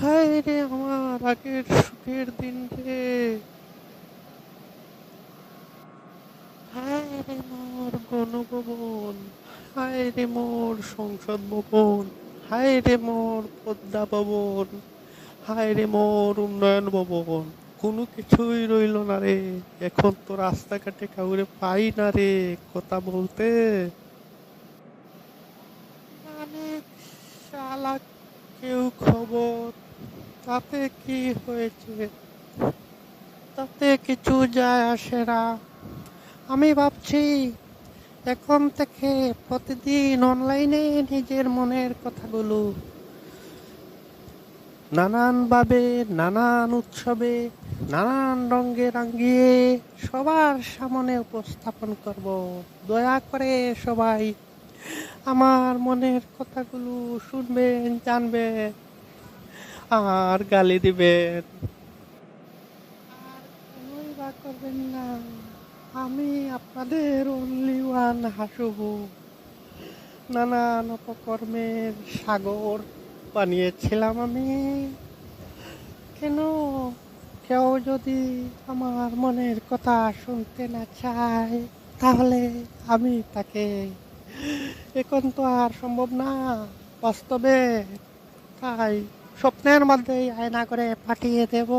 হায় রে আমার আগের সুখের দিন রে হায় রে মোর গণভবন হায় রে মোর সংসদ ভবন হায় রে মোর পদ্মা ভবন হায় রে মোর উন্নয়ন ভবন কোনো কিছুই রইল না রে। এখন তো রাস্তাঘাটে কাউরে পাই না রে, কথা বলতে। অনেক শালা, কেউ খবর? তাতে কি হয়েছে? তাতে কিছু যায় আসে না। আমি ভাবছি, এখন থেকে প্রতিদিন অনলাইনে নিজের মনের কথাগুলো, নানানভাবে, নানান উৎসবে নানান রঙে রাঙিয়ে সবার সামনে উপস্থাপন করব। দয়া করে সবাই আমার মনের কথাগুলো শুনবেন, জানবেন আর গালি দিবেন। আর করবেন না। আমি আপনাদের অনলি ওয়ান হাসুবু। নানান অপকর্মের সাগর বানিয়েছিলাম আমি। কেন কেউ যদি আমার মনের কথা শুনতে না চায়, তাহলে আমি তাকে এখন তো আর সম্ভব না। বাস্তবে তাই স্বপ্নের মধ্যেই আয়না করে পাঠিয়ে দেব।